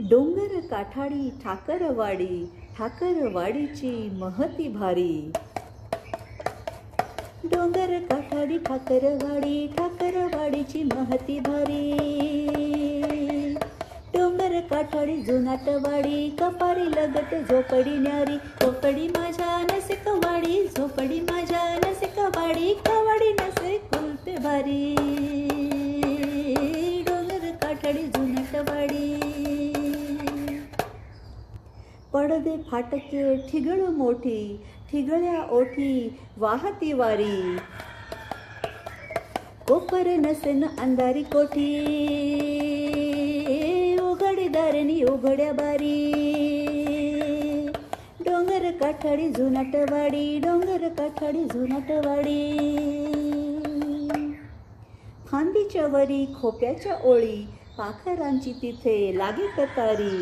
डोंगर काठाडी ठाकरवाडी ठाकरवाडीची महती भारी. डोंगर काठाडी ठाकरवाडी ठाकरवाडीची महती भारी. डोंगर काठाडी जुनाटवाडी कपारी लगत झोपडी न्यारी झोपडी माझ्या पडदे फाटके ठिगळ मोठी ठिगळ्या ओठी वाहती वारी. कोपर नसेन अंधारी कोठी उघडी दारणी उघड्या बारी. डोंगर काठाडी जुनाटवाडी डोंगर काठाडी जुनाटवाडी फांदीच्या वरी खोप्याच्या ओळी पाखरांची तिथे लागे कतारी.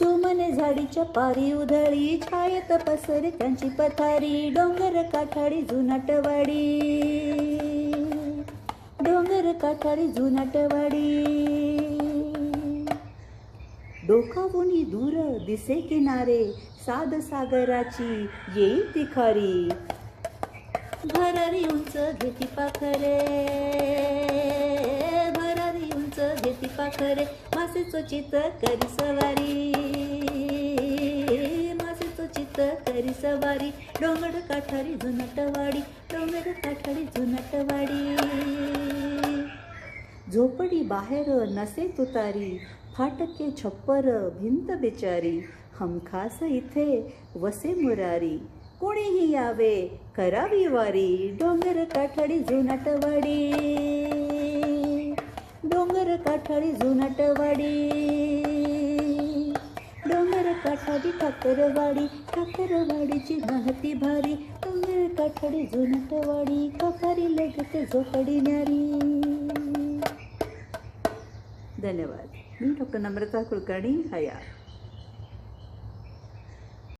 सुमन झाडीच्या पारी उधळी छायत पसरे त्यांची पथारी डोंगर काठाडी जुनाटवाडी. डोंगर काठाडी जुनाटवाडी. डोकावुनी दूर दिसे किनारे साद सागराची येई तिखारी. भरारी उंच घेती पाखरे भरारी उंच घेती पाखरे मासेचो चित करी सवारी. डोंगर काठारी जुनाटवाडी डोंगर काठारी जुनाटवाडी. झोपडी बाहेर नसे तुतारी फाटके छप्पर भिंत बिचारी हमखास इथे वसे मुरारी. कोणीही यावे करावी वारी डोंगर काठाडी जुनाटवाडी. डोंगर काठाडी जुनाटवाडी. साधी ठाकरवाडी ठाकरवाडीची महती भारी. डोंगर काठडी जुनाटवाडी कपारी लगत झोपडी न्यारी. धन्यवाद. मी डॉक्टर नम्रता कुलकर्णी हया.